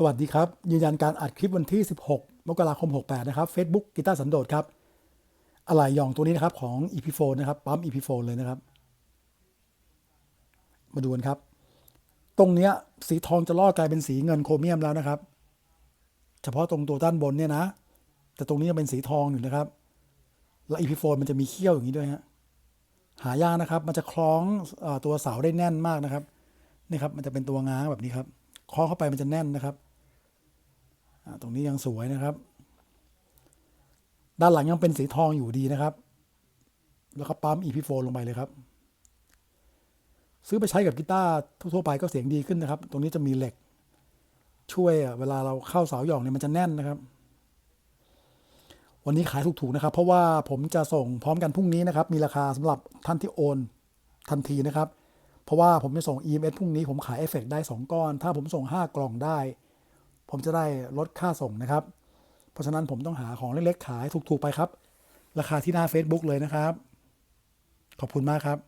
สวัสดีครับ ยืนยันการอัดคลิปวันที่ 16 มกราคม 68 นะครับ Facebook กีตาร์สันโดษครับอะไหล่ยองตัวนี้นะครับของ EP4 นะครับ ปั๊ม EP4 เลยนะครับ มาดูกันครับ ตรงเนี้ยสีทองจะลอกกลายเป็นสีเงินโครเมียมแล้วนะครับ เฉพาะตรงตัวด้านบนเนี่ยนะ แต่ตรงนี้ยังเป็นสีทองอยู่นะครับ แล้ว EP4 มันจะมีเขี้ยวอย่างนี้ด้วยฮะหายากนะครับ มันจะคล้องอตัวเสาได้แน่นมากนะครับนี่ครับ มันจะเป็นตัวง้างแบบนี้ครับคล้องเข้าไปมันจะแน่นนะครับ ตรงนี้ยังสวยนะครับ ด้านหลังยังเป็นสีทองอยู่ดีนะครับ แล้วก็ปั๊ม EP4 ลงไปเลยครับ ซื้อไปใช้กับกีตาร์ทั่วไปก็เสียงดีขึ้นนะครับ ตรงนี้จะมีเหล็ก ช่วยเวลาเราเข้าเสาหย่องเนี่ยมันจะแน่นนะครับ วันนี้ขายถูกๆนะครับ เพราะว่าผมจะส่งพร้อมกันพรุ่งนี้นะครับ มีราคาสำหรับท่านที่โอนทันทีนะครับ เพราะว่าผมจะส่ง EMS พรุ่งนี้ผมขายเอฟเฟกต์ได้ 2 ก้อน ถ้าผมส่ง 5 กล่องได้ ผมจะได้ลดค่าส่งนะครับ เพราะฉะนั้นผมต้องหาของเล็กๆขายถูกๆไปครับ ราคาที่หน้า Facebook เลยนะครับ ขอบคุณมากครับ